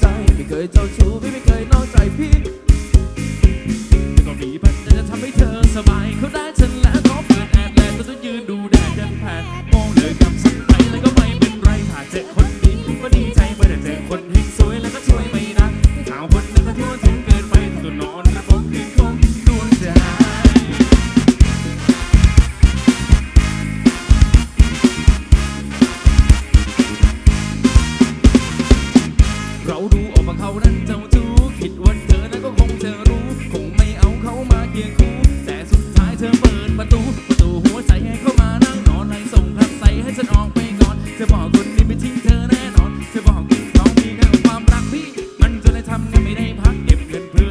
ใจไม่เคยเจ้าชู้พี่ไม่เคยนอกใจพี่ก็มีบัตรจะทำให้เธอสบายเขาได้ฉันแล้วก็เปิดแอดแล้วก็ต้องยืนดูแดดกันแผดมองเลยกับฉันไปแล้วก็ไม่เป็นไรถ้าเจอคนดีก็ดีใจเม่อได้เจอคนให้สวยแล้วก็ช่วย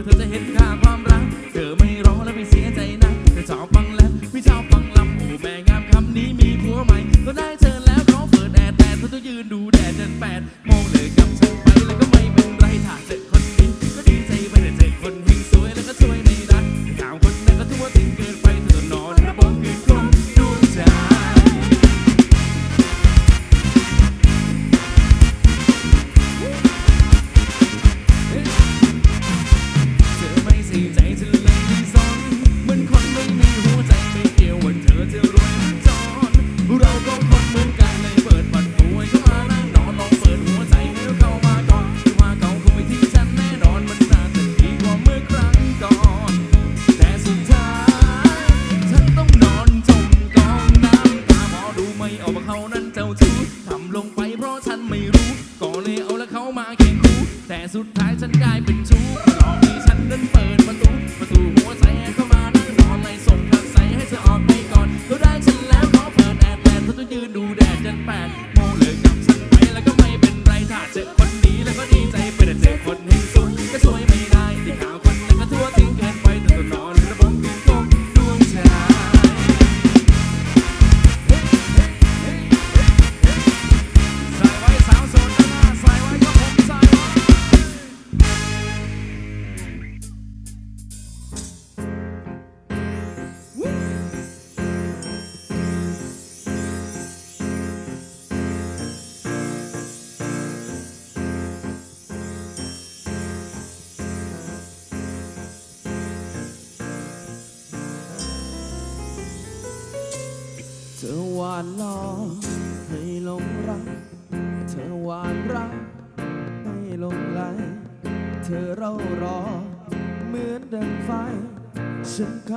เธอจะเห็นกัน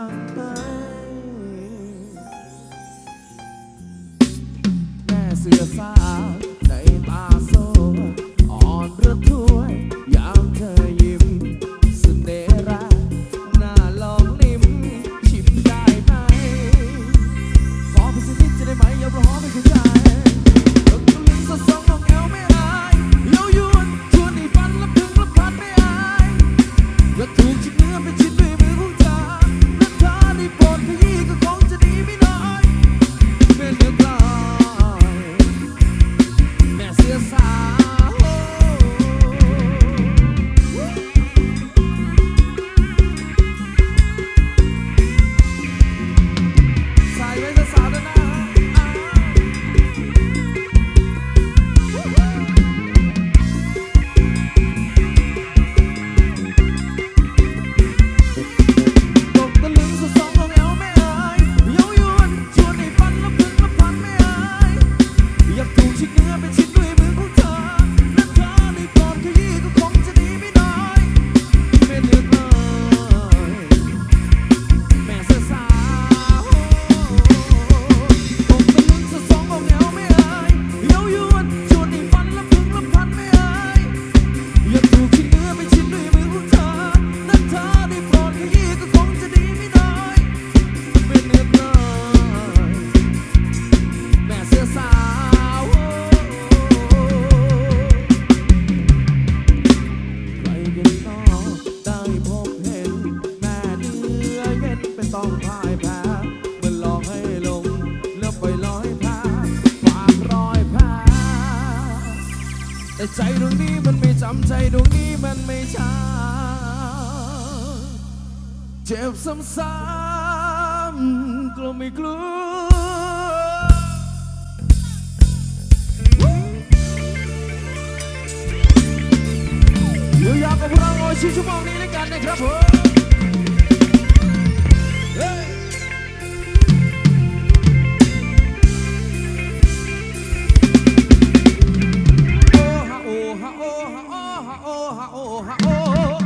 Santa. ำใจดวงนี้มันไม่ช้า เจ็บซ้ำๆกลัวไม่กลัวอยู่ยาวกับพวกเราชั่วโมงนี้ด้วยกันนะครับผม โอฮะโอฮะโอ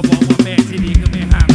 ขาบอกว่าแม่ที่ดีคือแม่ห้าม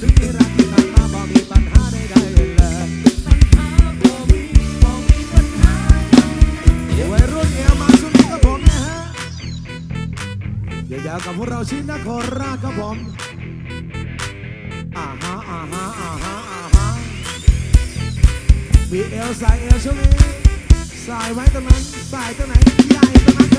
ถึงที่รักที่นมาบ่มีปัญหาใดๆเลยวัยรุนเอวมาสุดกับผมนะฮะยาวๆกับพวกเราชินนครราชครับผมอ่าฮะอ่าฮะอ่าฮะอ่าฮะมีเอลสายเอลช่วงสายไว้ตรงนั้นสายตรงไหนใหญ่ตรงนั้น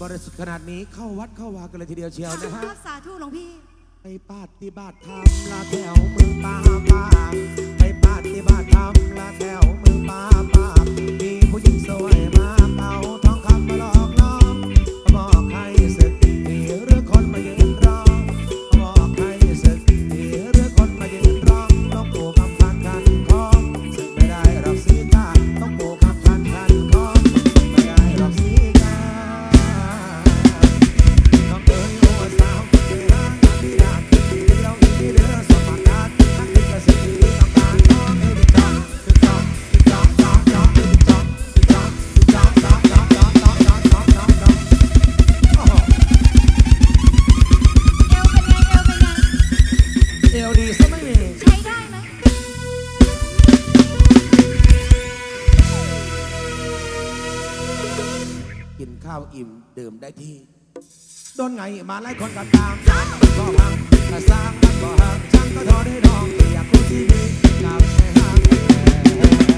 บริสุทธิ์ขนาดนี้เข้าวัดเข้าวากันเลยทีเดียวเชียวนะฮะสาธุหลวงพี่ไปปฏิบัติธรรมละแถวเมืองป่าป่าไปปฏิบัติธรรมละแถวเมืองป่าป่ามีผู้หญิงสวยมาเอาทองคำมาหลอกล่อบอก ดื่มได้ที่โดนไงมาไล่คนกันตามสร้างมันก็พังกระสร้างมันก็หักช่างก็ทอได้ดองอยากรู้ที่มีกับในห้าง